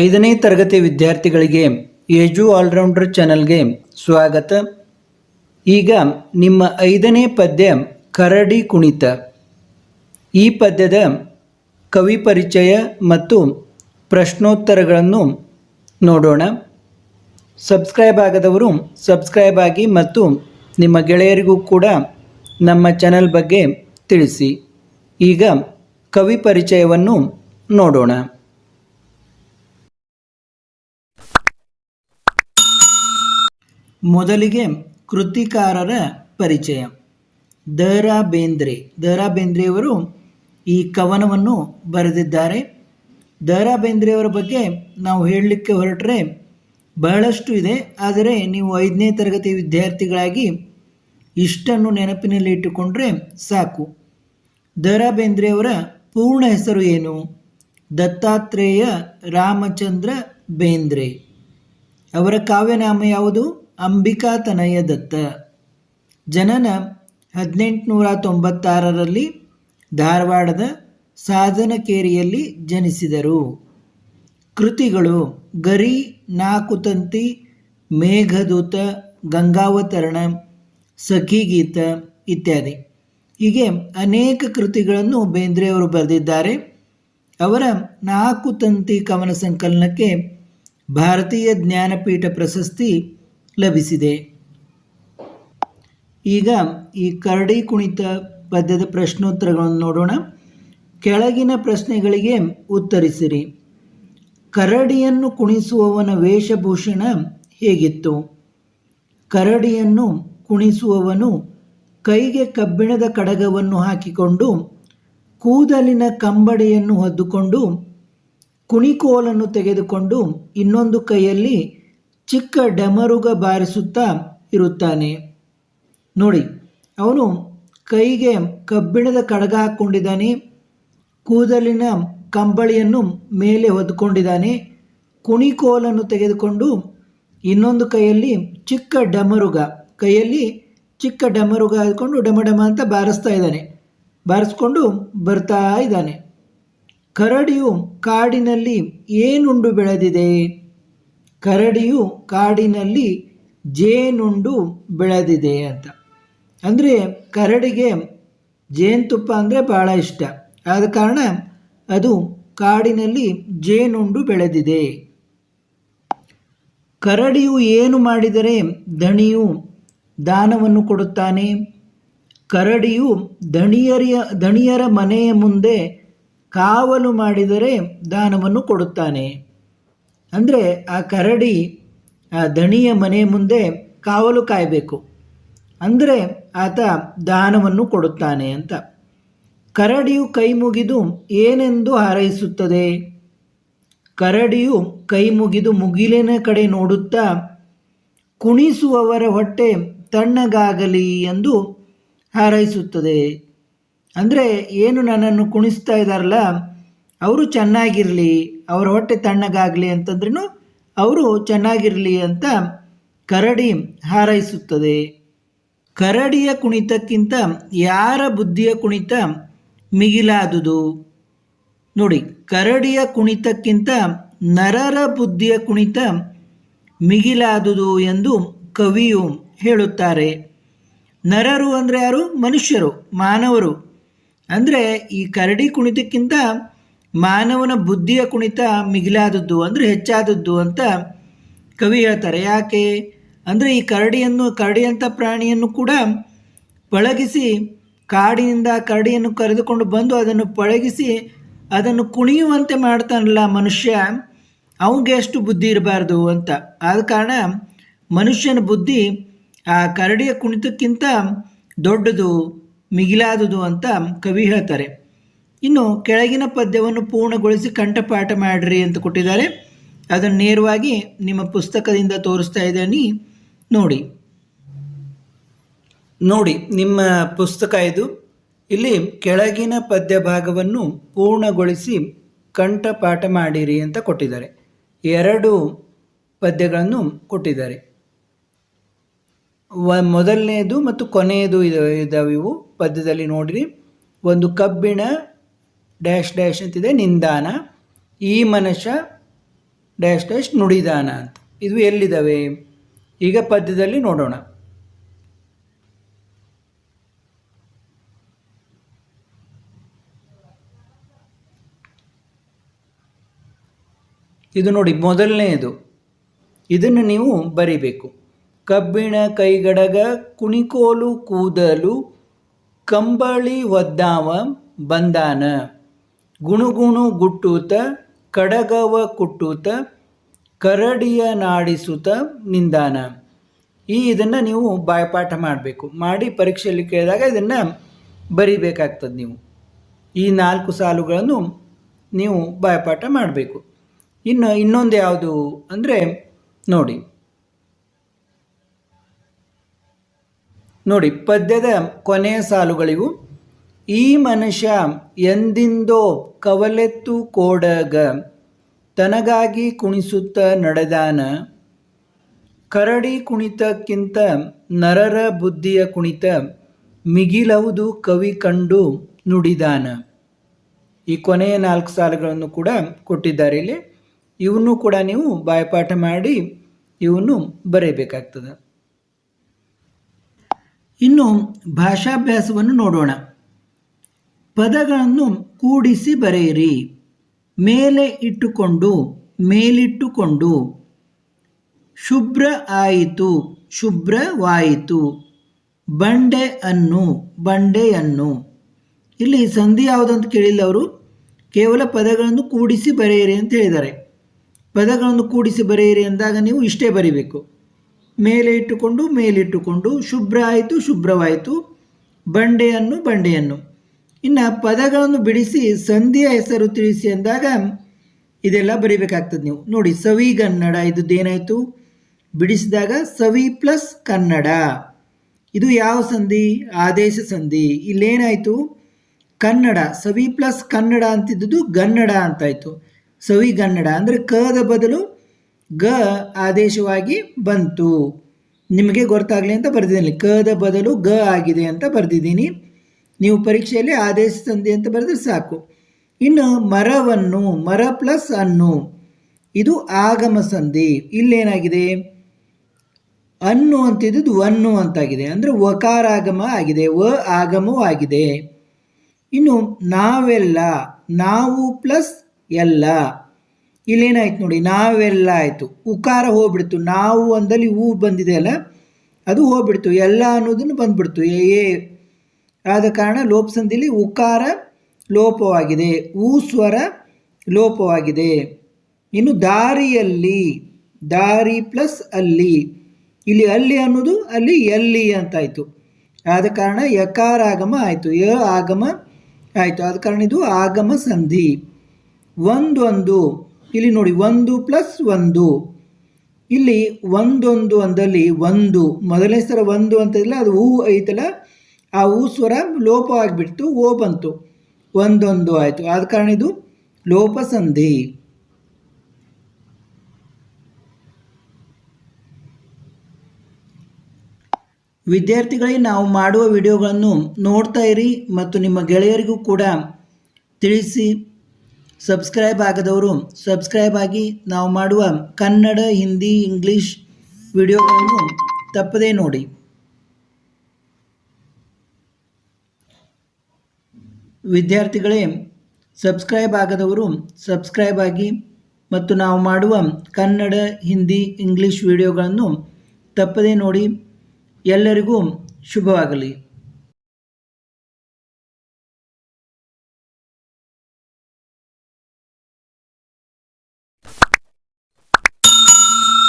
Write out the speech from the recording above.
ಐದನೇ ತರಗತಿ ವಿದ್ಯಾರ್ಥಿಗಳಿಗೆ ಏಜು ಆಲ್ರೌಂಡರ್ ಚಾನಲ್ಗೆ ಸ್ವಾಗತ. ಈಗ ನಿಮ್ಮ ಐದನೇ ಪದ್ಯ ಕರಡಿ ಕುಣಿತ. ಈ ಪದ್ಯದ ಕವಿ ಪರಿಚಯ ಮತ್ತು ಪ್ರಶ್ನೋತ್ತರಗಳನ್ನು ನೋಡೋಣ. ಸಬ್ಸ್ಕ್ರೈಬ್ ಆಗದವರು ಸಬ್ಸ್ಕ್ರೈಬ್ ಆಗಿ ಮತ್ತು ನಿಮ್ಮ ಗೆಳೆಯರಿಗೂ ಕೂಡ ನಮ್ಮ ಚಾನಲ್ ಬಗ್ಗೆ ತಿಳಿಸಿ. ಈಗ ಕವಿ ಪರಿಚಯವನ್ನು ನೋಡೋಣ. ಮೊದಲಿಗೆ ಕೃತಿಕಾರರ ಪರಿಚಯ. ದ ರಾ ಬೇಂದ್ರೆ ದ ರಾ ಬೇಂದ್ರೆಯವರು ಈ ಕವನವನ್ನು ಬರೆದಿದ್ದಾರೆ. ದ ರಾ ಬೇಂದ್ರೆಯವರ ಬಗ್ಗೆ ನಾವು ಹೇಳಲಿಕ್ಕೆ ಹೊರಟರೆ ಬಹಳಷ್ಟು ಇದೆ. ಆದರೆ ನೀವು ಐದನೇ ತರಗತಿ ವಿದ್ಯಾರ್ಥಿಗಳಾಗಿ ಇಷ್ಟನ್ನು ನೆನಪಿನಲ್ಲಿ ಇಟ್ಟುಕೊಂಡ್ರೆ ಸಾಕು. ದ ರಾ ಬೇಂದ್ರೆಯವರ ಪೂರ್ಣ ಹೆಸರು ಏನು? ದತ್ತಾತ್ರೇಯ ರಾಮಚಂದ್ರ ಬೇಂದ್ರೆ. ಅವರ ಕಾವ್ಯನಾಮ ಯಾವುದು? ಅಂಬಿಕಾ ತನಯ ದತ್ತ ಜನನ ಹದಿನೆಂಟುನೂರ ತೊಂಬತ್ತಾರರಲ್ಲಿ ಧಾರವಾಡದ ಸಾಧನಕೇರಿಯಲ್ಲಿ ಜನಿಸಿದರು. ಕೃತಿಗಳು ಗರಿ ನಾಕುತಂತಿ ಮೇಘದೂತ, ಗಂಗಾವತರಣ, ಸಖಿಗೀತ ಇತ್ಯಾದಿ. ಹೀಗೆ ಅನೇಕ ಕೃತಿಗಳನ್ನು ಬೇಂದ್ರೆಯವರು ಬರೆದಿದ್ದಾರೆ. ಅವರ ನಾಲ್ಕು ತಂತಿ ಕವನ ಸಂಕಲನಕ್ಕೆ ಭಾರತೀಯ ಜ್ಞಾನಪೀಠ ಪ್ರಶಸ್ತಿ ಲಭಿಸಿದೆ. ಈಗ ಈ ಕರಡಿ ಕುಣಿತ ಪದ್ಯದ ಪ್ರಶ್ನೋತ್ತರಗಳನ್ನು ನೋಡೋಣ. ಕೆಳಗಿನ ಪ್ರಶ್ನೆಗಳಿಗೆ ಉತ್ತರಿಸಿರಿ. ಕರಡಿಯನ್ನು ಕುಣಿಸುವವನ ವೇಷಭೂಷಣ ಹೇಗಿತ್ತು? ಕರಡಿಯನ್ನು ಕುಣಿಸುವವನು ಕೈಗೆ ಕಬ್ಬಿಣದ ಕಡಗವನ್ನು ಹಾಕಿಕೊಂಡು, ಕೂದಲಿನ ಕಂಬಡಿಯನ್ನು ಹೊದ್ದುಕೊಂಡು, ಕುಣಿಕೋಲನ್ನು ತೆಗೆದುಕೊಂಡು ಇನ್ನೊಂದು ಕೈಯಲ್ಲಿ ಚಿಕ್ಕ ಡಮರುಗ ಬಾರಿಸುತ್ತಾ ಇರುತ್ತಾನೆ. ನೋಡಿ, ಅವನು ಕೈಗೆ ಕಬ್ಬಿಣದ ಕಡಗ ಹಾಕ್ಕೊಂಡಿದ್ದಾನೆ ಕೂದಲಿನ ಕಂಬಳಿಯನ್ನು ಮೇಲೆ ಹೊದ್ಕೊಂಡಿದ್ದಾನೆ, ಕುಣಿಕೋಲನ್ನು ತೆಗೆದುಕೊಂಡು ಇನ್ನೊಂದು ಕೈಯಲ್ಲಿ ಚಿಕ್ಕ ಡಮರುಗ, ಕೈಯಲ್ಲಿ ಚಿಕ್ಕ ಡಮರುಗ ಹಾಕೊಂಡು ಡಮ ಡಮ ಅಂತ ಬಾರಿಸ್ತಾ ಇದ್ದಾನೆ. ಬಾರಿಸ್ಕೊಂಡು ಬರ್ತಾ ಇದ್ದಾನೆ. ಕರಡಿಯು ಕಾಡಿನಲ್ಲಿ ಏನುಂಡು ಬೆಳೆದಿದೆ? ಕರಡಿಯು ಕಾಡಿನಲ್ಲಿ ಜೇನುಂಡು ಬೆಳೆದಿದೆ ಅಂತ. ಅಂದರೆ ಕರಡಿಗೆ ಜೇನುತುಪ್ಪ ಅಂದರೆ ಭಾಳ ಇಷ್ಟ. ಆದ ಕಾರಣ ಅದು ಕಾಡಿನಲ್ಲಿ ಜೇನುಂಡು ಬೆಳೆದಿದೆ. ಕರಡಿಯು ಏನು ಮಾಡಿದರೆ ದಣಿಯು ದಾನವನ್ನು ಕೊಡುತ್ತಾನೆ. ಕರಡಿಯು ದಣಿಯರಿಯ, ದಣಿಯರ ಮನೆಯ ಮುಂದೆ ಕಾವಲು ಮಾಡಿದರೆ ದಾನವನ್ನು ಕೊಡುತ್ತಾನೆ. ಅಂದರೆ ಆ ಕರಡಿ, ಆ ದಣಿಯ ಮನೆ ಮುಂದೆ ಕಾವಲು ಕಾಯಬೇಕು. ಅಂದರೆ ಆತ ದಾನವನ್ನು ಕೊಡುತ್ತಾನೆ ಅಂತ. ಕರಡಿಯು ಕೈ ಮುಗಿದು ಏನೆಂದು ಹಾರೈಸುತ್ತದೆ? ಕರಡಿಯು ಕೈ ಮುಗಿದು ಮುಗಿಲಿನ ಕಡೆ ನೋಡುತ್ತಾ, ಕುಣಿಸುವವರ ಹೊಟ್ಟೆ ತಣ್ಣಗಾಗಲಿ ಎಂದು ಹಾರೈಸುತ್ತದೆ. ಅಂದರೆ ಏನು ನನ್ನನ್ನು ಕುಣಿಸ್ತಾ ಇದ್ದಾರಲ್ಲ ಅವರು ಚೆನ್ನಾಗಿರಲಿ, ಅವರ ಹೊಟ್ಟೆ ತಣ್ಣಗಾಗಲಿ ಅಂತಂದ್ರೂ ಅವರು ಚೆನ್ನಾಗಿರಲಿ ಅಂತ ಕರಡಿ ಹಾರೈಸುತ್ತದೆ. ಕರಡಿಯ ಕುಣಿತಕ್ಕಿಂತ ಯಾರ ಬುದ್ಧಿಯ ಕುಣಿತ ಮಿಗಿಲಾದುದು? ನೋಡಿ, ಕರಡಿಯ ಕುಣಿತಕ್ಕಿಂತ ನರರ ಬುದ್ಧಿಯ ಕುಣಿತ ಮಿಗಿಲಾದುದು ಎಂದು ಕವಿಯು ಹೇಳುತ್ತಾರೆ. ನರರು ಅಂದರೆ ಯಾರು? ಮನುಷ್ಯರು, ಮಾನವರು. ಅಂದರೆ ಈ ಕರಡಿ ಕುಣಿತಕ್ಕಿಂತ ಮಾನವನ ಬುದ್ಧಿಯ ಕುಣಿತ ಮಿಗಿಲಾದದ್ದು ಅಂದರೆ ಹೆಚ್ಚಾದದ್ದು ಅಂತ ಕವಿ ಹೇಳ್ತಾರೆ. ಯಾಕೆ? ಅಂದರೆ ಈ ಕರಡಿಯನ್ನು, ಕರಡಿಯಂಥ ಪ್ರಾಣಿಯನ್ನು ಕೂಡ ಪಳಗಿಸಿ ಕಾಡಿನಿಂದ ಕರಡಿಯನ್ನು ಕರೆದುಕೊಂಡು ಬಂದು ಅದನ್ನು ಪಳಗಿಸಿ ಅದನ್ನು ಕುಣಿಯುವಂತೆ ಮಾಡ್ತಾನಲ್ಲ ಮನುಷ್ಯ ಅವನಿಗೆ ಎಷ್ಟು ಬುದ್ಧಿ ಇರಬಾರ್ದು ಅಂತ. ಆದ ಕಾರಣ ಮನುಷ್ಯನ ಬುದ್ಧಿ ಆ ಕರಡಿಯ ಕುಣಿತಕ್ಕಿಂತ ದೊಡ್ಡದು, ಮಿಗಿಲಾದುದು ಅಂತ ಕವಿ ಹೇಳ್ತಾರೆ. ಇನ್ನು ಕೆಳಗಿನ ಪದ್ಯವನ್ನು ಪೂರ್ಣಗೊಳಿಸಿ ಕಂಠಪಾಠ ಮಾಡಿರಿ ಅಂತ ಕೊಟ್ಟಿದ್ದಾರೆ. ಅದನ್ನು ನೇರವಾಗಿ ನಿಮ್ಮ ಪುಸ್ತಕದಿಂದ ತೋರಿಸ್ತಾ ಇದ್ದೀನಿ. ನೋಡಿ. ನೋಡಿ, ನಿಮ್ಮ ಪುಸ್ತಕ ಇದು. ಇಲ್ಲಿ ಕೆಳಗಿನ ಪದ್ಯ ಭಾಗವನ್ನು ಪೂರ್ಣಗೊಳಿಸಿ ಕಂಠಪಾಠ ಮಾಡಿರಿ ಅಂತ ಕೊಟ್ಟಿದ್ದಾರೆ. ಎರಡು ಪದ್ಯಗಳನ್ನು ಕೊಟ್ಟಿದ್ದಾರೆ. ವ ಮೊದಲನೆಯದು ಮತ್ತು ಕೊನೆಯದು ಇದು, ಇದಾವೆ ಇವು ಪದ್ಯದಲ್ಲಿ ನೋಡಿರಿ. ಒಂದು ಕಬ್ಬಿಣ ಡ್ಯಾಶ್ ಡ್ಯಾಶ್ ಅಂತಿದೆ, ನಿಂದಾನ. ಈ ಮನುಷ್ಯ ಡ್ಯಾಶ್ ಡ್ಯಾಶ್ ನುಡಿದಾನ ಅಂತ. ಇದು ಎಲ್ಲಿದ್ದಾವೆ ಈಗ ಪದ್ಯದಲ್ಲಿ ನೋಡೋಣ. ಇದು ನೋಡಿ ಮೊದಲನೆಯದು. ಇದನ್ನು ನೀವು ಬರಿಬೇಕು. ಕಬ್ಬಿಣ ಕೈಗಡಗ, ಕುಣಿಕೋಲು ಕೂದಲು, ಕಂಬಳಿ ಒದ್ದಾವ, ಬಂದಾನ. ಗುಣುಗುಣು ಗುಟ್ಟೂತ, ಕಡಗವ ಕುಟ್ಟೂತ, ಕರಡಿಯ ನಾಡಿಸುತ ನಿಂದಾನ. ಈ ಇದನ್ನು ನೀವು ಬಾಯಪಾಠ ಮಾಡಬೇಕು. ಮಾಡಿ ಪರೀಕ್ಷೆಯಲ್ಲಿ ಕೇಳಿದಾಗ ಇದನ್ನು ಬರಿಬೇಕಾಗ್ತದೆ ನೀವು. ಈ ನಾಲ್ಕು ಸಾಲುಗಳನ್ನು ನೀವು ಬಾಯಪಾಠ ಮಾಡಬೇಕು. ಇನ್ನು ಇನ್ನೊಂದು ಯಾವುದು ಅಂದರೆ ನೋಡಿ. ನೋಡಿ ಪದ್ಯದ ಕೊನೆಯ ಸಾಲುಗಳಿವು. ಈ ಮನುಷ್ಯ ಎಂದಿಂದೋ ಕವಲೆತ್ತು ಕೋಡಗ, ತನಗಾಗಿ ಕುಣಿಸುತ್ತ ನಡೆದಾನ. ಕರಡಿ ಕುಣಿತಕ್ಕಿಂತ ನರರ ಬುದ್ಧಿಯ ಕುಣಿತ ಮಿಗಿಲವುದು ಕವಿ ಕಂಡು ನುಡಿದಾನ. ಈ ಕೊನೆಯ ನಾಲ್ಕು ಸಾಲುಗಳನ್ನು ಕೂಡ ಕೊಟ್ಟಿದ್ದಾರೆ ಇಲ್ಲಿ. ಇವನ್ನು ಕೂಡ ನೀವು ಬಾಯಪಾಠ ಮಾಡಿ ಇವನ್ನು ಬರೆಯಬೇಕಾಗ್ತದೆ ಇನ್ನು ಭಾಷಾಭ್ಯಾಸವನ್ನು ನೋಡೋಣ. ಪದಗಳನ್ನು ಕೂಡಿಸಿ ಬರೆಯಿರಿ. ಮೇಲೆ ಇಟ್ಟುಕೊಂಡು, ಮೇಲಿಟ್ಟುಕೊಂಡು. ಶುಭ್ರ ಆಯಿತು, ಶುಭ್ರವಾಯಿತು. ಬಂಡೆ ಅನ್ನು, ಬಂಡೆಯನ್ನು. ಇಲ್ಲಿ ಸಂಧಿ ಯಾವುದಂತ ಕೇಳಿಲ್ಲ ಅವರು. ಕೇವಲ ಪದಗಳನ್ನು ಕೂಡಿಸಿ ಬರೆಯಿರಿ ಅಂತ ಹೇಳಿದ್ದಾರೆ. ಪದಗಳನ್ನು ಕೂಡಿಸಿ ಬರೆಯಿರಿ ಅಂದಾಗ ನೀವು ಇಷ್ಟೇ ಬರಿಬೇಕು. ಮೇಲೆ ಇಟ್ಟುಕೊಂಡು, ಮೇಲಿಟ್ಟುಕೊಂಡು. ಶುಭ್ರ ಆಯಿತು, ಶುಭ್ರವಾಯಿತು. ಬಂಡೆಯನ್ನು ಬಂಡೆಯನ್ನು. ಇನ್ನು ಪದಗಳನ್ನು ಬಿಡಿಸಿ ಸಂಧಿಯ ಹೆಸರು ತಿಳಿಸಿ ಅಂದಾಗ ಇದೆಲ್ಲ ಬರೀಬೇಕಾಗ್ತದೆ ನೀವು. ನೋಡಿ, ಸವಿ ಕನ್ನಡ ಇದ್ದದ್ದೇನಾಯಿತು ಬಿಡಿಸಿದಾಗ ಸವಿ ಪ್ಲಸ್ ಕನ್ನಡ. ಇದು ಯಾವ ಸಂಧಿ? ಆದೇಶ ಸಂಧಿ. ಇಲ್ಲೇನಾಯಿತು? ಕನ್ನಡ. ಸವಿ ಪ್ಲಸ್ ಕನ್ನಡ ಅಂತಿದ್ದುದು ಗನ್ನಡ ಅಂತಾಯಿತು. ಸವಿಗನ್ನಡ ಅಂದರೆ ಕದ ಬದಲು ಗ ಆದೇಶವಾಗಿ ಬಂತು. ನಿಮಗೆ ಗೊತ್ತಾಗಲಿ ಅಂತ ಬರೆದಿದ್ದೀನಿ. ಕದ ಬದಲು ಗ ಆಗಿದೆ ಅಂತ ಬರೆದಿದ್ದೀನಿ. ನೀವು ಪರೀಕ್ಷೆಯಲ್ಲಿ ಆದೇಶ ಸಂಧಿ ಅಂತ ಬರೆದ್ರೆ ಸಾಕು. ಇನ್ನು ಮರವನ್ನು, ಮರ ಪ್ಲಸ್ ಅನ್ನು ಇದು ಆಗಮ ಸಂಧಿ. ಇಲ್ಲೇನಾಗಿದೆ? ಅನ್ನು ಅಂತಿದ್ದು ಅನ್ನು ಅಂತಾಗಿದೆ. ಅಂದರೆ ವಕಾರಾಗಮ ಆಗಿದೆ, ವ ಆಗಮವೂ ಆಗಿದೆ. ಇನ್ನು ನಾವೆಲ್ಲ, ನಾವು ಪ್ಲಸ್ ಎಲ್ಲ. ಇಲ್ಲೇನಾಯ್ತು ನೋಡಿ, ನಾವೆಲ್ಲ ಆಯಿತು. ಉಕಾರ ಹೋಗ್ಬಿಡ್ತು. ನಾವು ಅಂದಲ್ಲಿ ಹೂ ಬಂದಿದೆ ಅಲ್ಲ? ಅದು ಹೋಗ್ಬಿಡ್ತು. ಎಲ್ಲ ಅನ್ನೋದನ್ನು ಬಂದ್ಬಿಡ್ತು. ಏ ಆದ ಕಾರಣ ಲೋಪಸಂಧಿಲಿ ಉಕಾರ ಲೋಪವಾಗಿದೆ ಊ ಸ್ವರ ಲೋಪವಾಗಿದೆ. ಇನ್ನು ದಾರಿಯಲ್ಲಿ, ದಾರಿ ಪ್ಲಸ್ ಅಲ್ಲಿ. ಇಲ್ಲಿ ಅಲ್ಲಿ ಅನ್ನೋದು ಅಲ್ಲಿ ಎಲ್ಲಿ ಅಂತಾಯಿತು ಆದ ಕಾರಣ ಯಕಾರಾಗಮ ಆಯಿತು, ಯ ಆಗಮ ಆಯಿತು. ಆದ ಕಾರಣ ಇದು ಆಗಮ ಸಂಧಿ. ಒಂದೊಂದು, ಇಲ್ಲಿ ನೋಡಿ ಒಂದು ಪ್ಲಸ್ ಒಂದು. ಇಲ್ಲಿ ಒಂದೊಂದು ಅಂದಲ್ಲಿ ಒಂದು. ಮೊದಲನೇ ಸರ ಒಂದು ಇಲ್ಲ ಅದು ಹೂ ಐತಲ್ಲ? ಆ ಊ ಸ್ವರ ಲೋಪವಾಗಿಬಿಡ್ತು ಓ ಬಂತು. ಒಂದೊಂದು ಆಯಿತು. ಆದ ಕಾರಣ ಇದು ಲೋಪ ಸಂಧಿ. ವಿದ್ಯಾರ್ಥಿಗಳಿಗೆ ನಾವು ಮಾಡುವ ವಿಡಿಯೋಗಳನ್ನು ನೋಡ್ತಾ ಇರಿ ಮತ್ತು ನಿಮ್ಮ ಗೆಳೆಯರಿಗೂ ಕೂಡ ತಿಳಿಸಿ. ಸಬ್ಸ್ಕ್ರೈಬ್ ಆಗದವರು ಸಬ್ಸ್ಕ್ರೈಬ್ ಆಗಿ ನಾವು ಮಾಡುವ ಕನ್ನಡ, ಹಿಂದಿ, ಇಂಗ್ಲೀಷ್ ವಿಡಿಯೋಗಳನ್ನು ತಪ್ಪದೇ ನೋಡಿ. ವಿದ್ಯಾರ್ಥಿಗಳೇ, ಸಬ್ಸ್ಕ್ರೈಬ್ ಆಗದವರು ಸಬ್ಸ್ಕ್ರೈಬ್ ಆಗಿ ಮತ್ತು ನಾವು ಮಾಡುವ ಕನ್ನಡ, ಹಿಂದಿ, ಇಂಗ್ಲೀಷ್ ವಿಡಿಯೋಗಳನ್ನು ತಪ್ಪದೇ ನೋಡಿ ಎಲ್ಲರಿಗೂ ಶುಭವಾಗಲಿ.